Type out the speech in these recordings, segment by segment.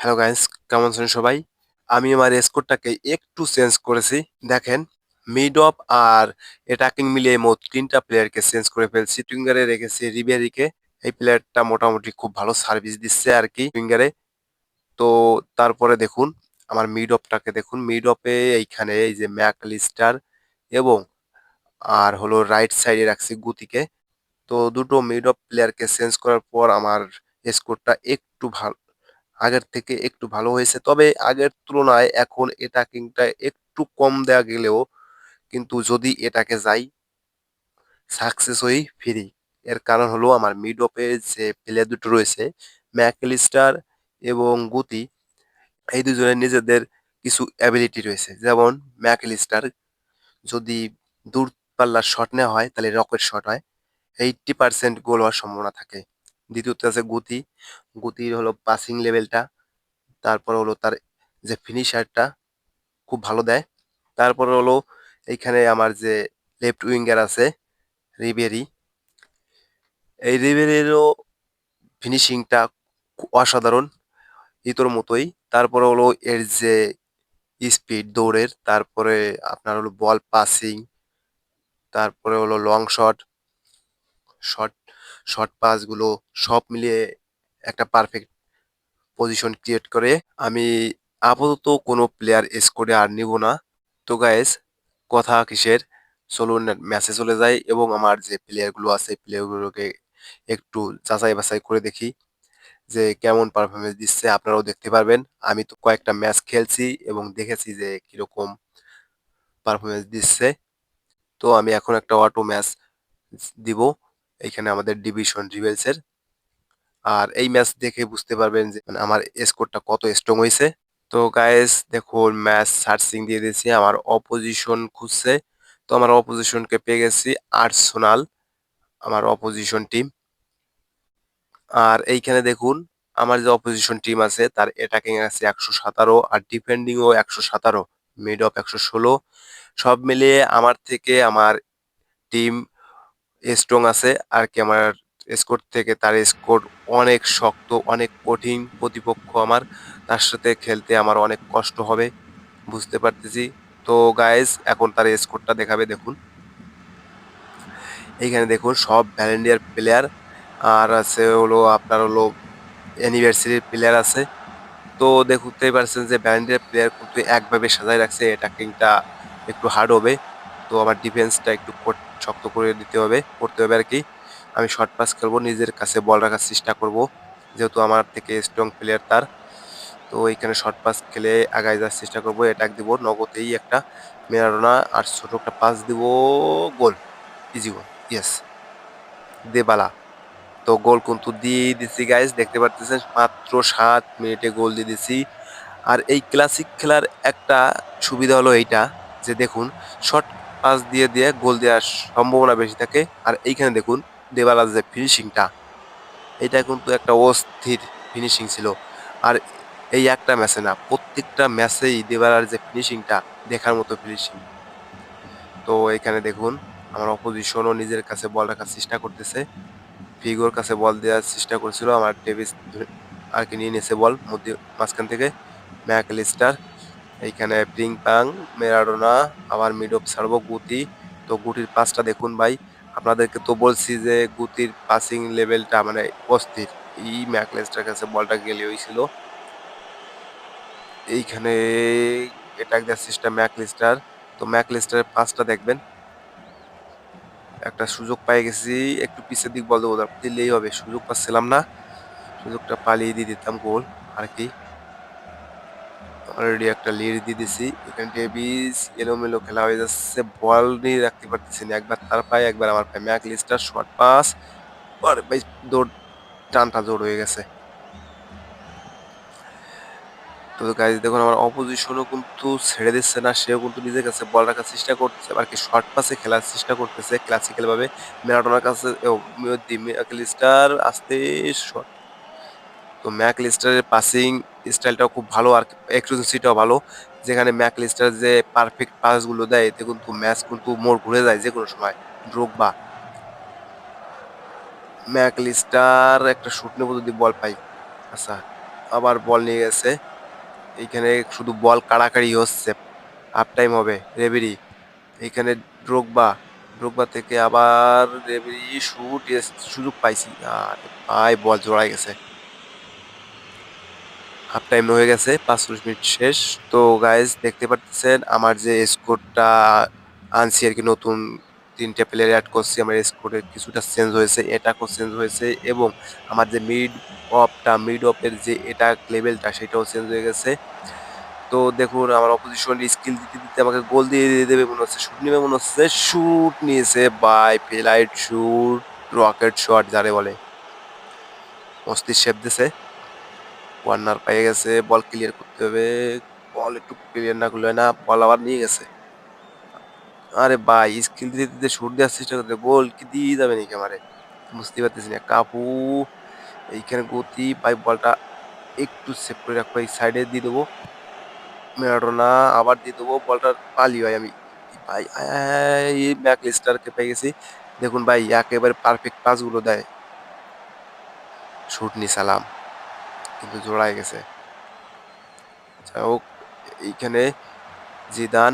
Hello guys, কেমন আছেন সবাই? আমি আমার স্কোরটাকে একটু চেঞ্জ করেছি। দেখেন মিড অফ আর অ্যাটাকিং মিলিয়ে মোট তিনটা প্লেয়ারকে চেঞ্জ করে ফেলছি। টুইঙ্গারে রেখেছি রিবেরিকে এই প্লেয়ারটা মোটামুটি খুব ভালো সার্ভিস দিচ্ছে আর কি টুইঙ্গারে তো তারপরে দেখুন, আমার মিড অফটাকে দেখুন। মিড অফে এইখানে এই যে ম্যাকলিস্টার এবং আর হলো রাইট সাইডে রাখছি গুতিকে। তো দুটো মিড অফ প্লেয়ারকে চেঞ্জ করার পর আমার স্কোরটা একটু ভালো আগের থেকে একটু ভালো হয়েছে। তবে আগের তুলনায় এখন অ্যাটাকিংটা একটু কম দেওয়া গেলেও কিন্তু যদি এটাকে যাই সাকসেস হই ফিরি। এর কারণ হলো আমার মিড অফে যে প্লেয়ার দুটো রয়েছে ম্যাকলিস্টার এবং গুতি এই দুজনের নিজেদের কিছু অ্যাবিলিটি রয়েছে। যেমন ম্যাকলিস্টার যদি দূর পাল্লার শট নেওয়া হয়, তাহলে রকেট শট হয় এইটটি পার্সেন্ট গোল হওয়ার সম্ভাবনা থাকে। দ্বিতীয়ত আছে গুতি। গুতির হলো পাসিং লেভেলটা তারপর হলো তার যে ফিনিশারটা খুব ভালো দেয়। তারপর হলো এইখানে আমার যে লেফট উইঙ্গার আছে রিবেরি এই রিবেরিরও ফিনিশিংটা অসাধারণ, ইতোর মতোই। তারপরে হলো এর যে স্পিড দৌড়ের, তারপরে আপনার হলো বল পাসিং তারপরে হলো লং শট শর্ট শর্ট পাসগুলো সব মিলিয়ে একটা পারফেক্ট পজিশন ক্রিয়েট করে আমি আপাতত কোনো প্লেয়ার স্কোরে আর নিব না। তো গাইস কথা কিসের? চলুন ম্যাচে চলে যাই এবং আমার যে প্লেয়ারগুলো আছে প্লেয়ারগুলোকে একটু যাচাই বাছাই করে দেখি যে কেমন পারফরমেন্স দিচ্ছে, আপনারাও দেখতে পারবেন। আমি তো কয়েকটা ম্যাচ খেলছি এবং দেখেছি যে কীরকম পারফরমেন্স দিচ্ছে। তো আমি এখন একটা অটো ম্যাচ দিব। এইখানে আমাদের ডিভিশন রিভেলসের আর এই ম্যাচ দেখে বুঝতে পারবেন যে মানে আমার স্কোরটা কত স্ট্রং হয়েছে। তো গায়েস দেখুন ম্যাচ সার্চিং দিয়ে দিয়েছি, আমার অপোজিশন খুঁজছে। তো আমার অপোজিশনকে পেয়ে গেছি আর্সোনাল আমার অপোজিশন টিম আর এইখানে দেখুন, আমার যে অপোজিশন টিম আছে, তার অ্যাটাকিং আছে একশো সতেরো আর ডিফেন্ডিংও একশো সতেরো। মিড অফ একশো ষোলো। সব মিলিয়ে আমার থেকে আমার টিম স্ট্রং আছে, আর কি আমার স্কোর থেকে তার স্কোর অনেক শক্ত, অনেক কঠিন প্রতিপক্ষ আমার। তার সাথে খেলতে আমার অনেক কষ্ট হবে, বুঝতে পারতেছি। তো গাইজ এখন তার স্কোরটা দেখাবে, দেখুন। এইখানে দেখুন, সব ভ্যালেন্ডিয়ার প্লেয়ার আর আছে হলো, আপনার হলো অ্যানিভার্সারির প্লেয়ার আছে। তো দেখতেই পারছেন যে ভ্যালেন্ডিয়ার প্লেয়ার কিন্তু একভাবে সাজায় রাখছে অ্যাটাকিংটা একটু হার্ড হবে। তো আমার ডিফেন্সটা একটু শক্ত করে দিতে হবে, করতে হবে আর কি। আমি শর্ট পাস খেলব, নিজের কাছে বল রাখার চেষ্টা করব, যেহেতু আমার থেকে স্ট্রং প্লেয়ার তার। তো এইখানে শর্ট পাস খেলে আগায় যাওয়ার চেষ্টা করব অ্যাটাক দিব, নগদেই একটা মেরাডোনা আর ছোটো একটা পাস দিব, গোল ইজি গোল ইয়েস দেবালা, তো গোল কিন্তু দিয়ে দিচ্ছি গাইজ দেখতে পারতেছেন, মাত্র সাত মিনিটে গোল দিয়ে দিচ্ছি। আর এই ক্লাসিক খেলার একটা সুবিধা হলো এইটা, যে দেখুন শর্ট পাস দিয়ে দিয়ে গোল দেওয়ার সম্ভাবনা বেশি থাকে। আর এইখানে দেখুন দেবালার যে ফিনিশিংটা এটা কিন্তু একটা অস্থির ফিনিশিং ছিল। আর এই একটা ম্যাচে না, প্রত্যেকটা ম্যাচেই দেবালার যে ফিনিশিংটা দেখার মতো ফিনিশিং তো এখানে দেখুন, আমার অপোজিশনও নিজের কাছে বল রাখার চেষ্টা করতেছে। ফিগোর কাছে বল দেওয়ার চেষ্টা করছিল, আমার ডেভিস আর কি নিয়ে নিয়েছে বল মধ্যে, মাঝখান থেকে। ম্যাকলিস্টার এইখানে প্রিং পাং মেরাডোনা, আবার মিড অফ ছাড়বো গুতি তো গুটির পাসটা দেখুন ভাই, আপনাদেরকে তো বলছি যে গুতির পাসিং লেভেলটা মানে অস্থির। এই ম্যাকলেস্টার কাছে বলটা গেলে হয়েছিল। এইখানে এটা দেওয়ার চেষ্টা ম্যাকলিস্টার। তো ম্যাকলিস্টারের পাসটা দেখবেন। একটা সুযোগ পেয়ে গেছি, একটু পিছের দিক বল দেবো, দিলেই হবে। সুযোগ পাচ্ছিলাম না। সুযোগটা পালিয়ে দিয়ে দিতাম গোল আর কি। অলরেডি একটা লিড দিয়ে দিছি। এখানে ডেভিস এলোমেলো খেলা হয়ে যাচ্ছে বল নিয়ে রাখতে পারতেছি না। একবার তার পায়ে, একবার আমার পায়ে। ম্যাক লিস্টার শর্ট পাস আরে ভাই দৌড়, টানটা জোর হয়ে গেছে। তো গাইজ দেখুন আমার অপোজিশনও কিন্তু ছেড়ে দিচ্ছে না, সেও কিন্তু নিজের কাছে বল রাখার চেষ্টা করতেছে আর কি শর্ট পাসে খেলার চেষ্টা করতেছে ক্লাসিক্যাল ভাবে। ম্যারাডোনার কাছে ম্যাকলিস্টার আসতে শর্ট তো ম্যাকলিস্টারের পাসিং স্টাইলটাও খুব ভালো আর এক্সিটাও ভালো। যেখানে ম্যাকলিস্টার যে পারফেক্ট পাসগুলো দেয়, এতে কিন্তু ম্যাচ কিন্তু মোড় ঘুরে যায় যে কোনো সময় ড্রোক বা। ম্যাকলিস্টার একটা শুট নেব যদি বল পাই। আচ্ছা আবার বল নিয়ে গেছে। এইখানে শুধু বল কাড়াকাড়ি হচ্ছে। হাফ টাইম হবে রেবেরি এইখানে ড্রোগবা ড্রোগবা থেকে আবার রেবেরি শুট সুযোগ পাইছি। আর ভাই বল জোড়াই গেছে। হাফ টাইম হয়ে গেছে পাঁচচল্লিশ মিনিট শেষ। তো গাইজ দেখতে পাচ্ছেন আমার যে স্কোরটা আনছি আর কি, নতুন তিনটে প্লেয়ার অ্যাড করছি, আমার স্কোরের কিছুটা চেঞ্জ হয়েছে, এটাকও চেঞ্জ হয়েছে এবং আমার যে মিড অফটা মিড অফের যে এটা লেভেলটা সেটাও চেঞ্জ হয়ে গেছে। তো দেখুন, আমার অপোজিশন স্কিল দিতে দিতে আমাকে গোল দিয়ে দিয়ে দেবে, মনে হচ্ছে শুট নেবে, মনে হচ্ছে শুট নিয়েছে by flight shoot rocket shot যারে বলে। মস্তির শেপ দিছে ওয়ার্নার পেয়ে গেছে বল ক্লিয়ার করতে হবে। বল একটু ক্লিয়ার না করলে না বল আবার নিয়ে গেছে। আরে ভাই স্কিল দিতে দিতে শুট দেওয়ার চেষ্টা করতে গোল কি দিয়ে যাবে নাকি আমারে? বুঝতে পারতেছি না। কাপু এইখানে গতি পাই বলটা একটু সেভ করে রাখব এই সাইডে দিয়ে দেবো। ম্যারাডোনা আবার দিয়ে দেবো। বলটা পালি ভাই আমি। ভাই ম্যাকলিস্টারকে পেয়ে গেছি। দেখুন ভাই, একেবারে পারফেক্ট পাসগুলো দেয়। শুট নি, সালাম। কিন্তু জোড়ায় গেছে। যাই হোক এইখানে জিদান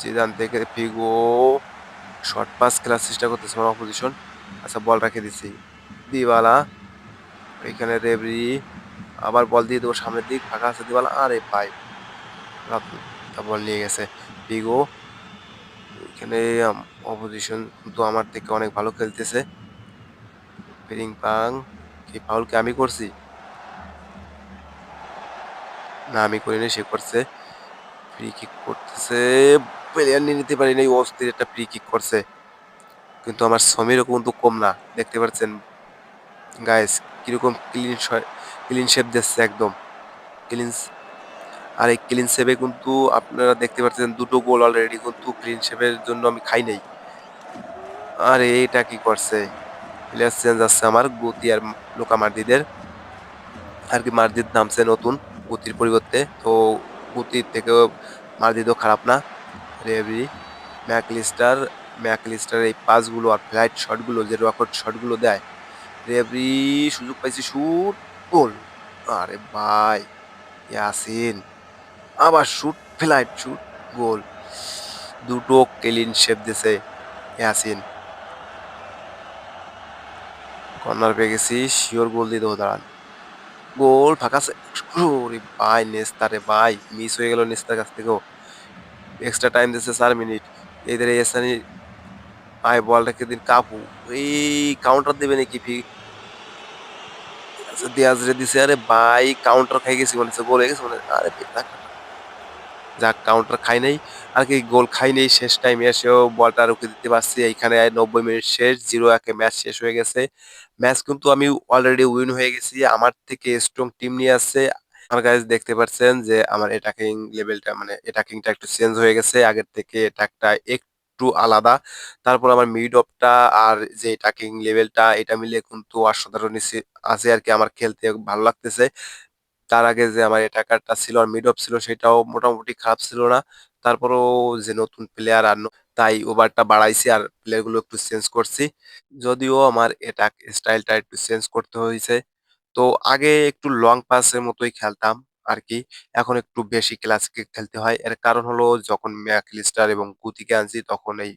জিদান থেকে ফিগো শর্ট পাস খেলার চেষ্টা করতেছে আমার অপোজিশন আচ্ছা বল রাখে দিচ্ছি? দিবালা, এইখানে রেবরি আবার বল দিয়ে দেবো সামনের দিক, ফাঁকা আছে দিবালা, আরে ভাই। বল নিয়ে গেছে। ফিগো এখানে অপোজিশন কিন্তু আমার থেকে অনেক ভালো খেলতেছে। পিরিং পাং, কি ফাউলকে আমি করছি? না আমি করিনি সে করছে। ফ্রি কিক করতেছে। প্লেয়ার নিয়ে নিতে পারি নাই, অস্থির একটা ফ্রি কিক করছে। কিন্তু আমার সমীরও কিন্তু কম না, দেখতে পাচ্ছেন। গায়েস কীরকম ক্লিন ক্লিন শেপ দিচ্ছে একদম। ক্লিন আর এই ক্লিন শেপে কিন্তু আপনারা দেখতে পাচ্ছেন, দুটো গোল অলরেডি কিন্তু ক্লিন শেপের জন্য আমি খাই নাই। আর, এইটা কি করছে? প্লেয়ার চেঞ্জ আসছে আমার, গতি আর লোকা মার্দিদের আর কি মার্দিদ নামছে নতুন। গতির পরিবর্তে। তো গতির থেকেও মার্দিদও খারাপ না। রেবি ম্যাকলিস্টার ম্যাকলিস্টার এই পাসগুলো আর ফ্লাইট শটগুলো যে রকেট শটগুলো দেয়। রেবরি সুযোগ পাইছি শুট গোল আরে ভাই, ইয়াসিন, আবার শুট ফ্লাইট শুট গোল দুটো ক্লিন শেপ দিছে ইয়াসিন। কর্নার পেয়ে গেছি শিওর গোল দিয়ে দেবো দাঁড়ান। গোল ফাঁকা ওরে ভাই নেস্তারে ভাই মিস হয়ে গেল নেস্তার কাছ থেকেও। এক্সট্রা টাইম দিচ্ছে চার মিনিট এদের এসানি আয় বল রেখে দিন কাপু। এই কাউন্টার দেবে নাকি ফি? আচ্ছা দিয়াজ দিছে, আরে ভাই কাউন্টার খাই গেছি মনে গোল হয়ে গেছে মনে আরে যাক কাউন্টার খাই নাই, আর কি গোল খাই নেই, শেষ টাইমে এসেও বলটা রুখে দিতে পারছি, এইখানে নব্বই মিনিট শেষ জিরো একে ম্যাচ শেষ হয়ে গেছে। ম্যাচ কিন্তু আমি অলরেডি উইন হয়ে গেছি, আমার থেকে স্ট্রং টিম নিয়ে আসছে আমার গাইজ দেখতে পাচ্ছেন যে আমার অ্যাটাকিং লেভেলটা মানে অ্যাটাকিংটা একটু চেঞ্জ হয়ে গেছে। আগের থেকে অ্যাটাকটা একটু আলাদা। তারপর আমার মিড অফটা আর যে অ্যাটাকিং লেভেলটা এটা মিলে কিন্তু অসাধারণ আছে আর কি আমার খেলতে ভালো লাগতেছে। তার আগে যে আমার অ্যাটাকারটা ছিল আর মিড অফ ছিল সেটাও মোটামুটি খারাপ ছিল না। তারপরও যে নতুন প্লেয়ার আর তাই ওভারটা বাড়াইছি আর প্লেয়ারগুলো একটু চেঞ্জ করছি। যদিও আমার অ্যাটাক স্টাইলটা একটু চেঞ্জ করতে হয়েছে। তো আগে একটু লং পাসের মতোই খেলতাম আর কি এখন একটু বেশি ক্লাসিক খেলতে হয়। এর কারণ হলো যখন ম্যাকলিস্টার এবং গুতিকে আনছি তখন এই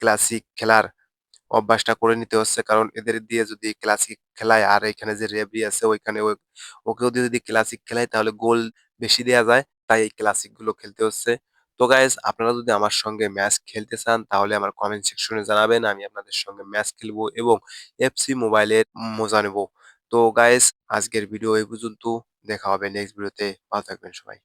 ক্লাসিক খেলার অভ্যাসটা করে নিতে হচ্ছে। কারণ এদের দিয়ে যদি ক্লাসিক খেলায় আর এখানে যে রেফরি আছে ওইখানে ওকেও দিয়ে যদি ক্লাসিক খেলায় তাহলে গোল বেশি দেওয়া যায়, তাই এই ক্লাসিকগুলো খেলতে হচ্ছে। তো গাইজ আপনারা যদি আমার সঙ্গে ম্যাচ খেলতে চান তাহলে আমার কমেন্ট সেকশনে জানাবেন, আমি আপনাদের সঙ্গে ম্যাচ খেলব এবং এফসি মোবাইলের মজা নেব। তো গাইস আজকের ভিডিও এই পর্যন্ত। দেখা হবে নেক্সট ভিডিওতে ভালো থাকবেন সবাই।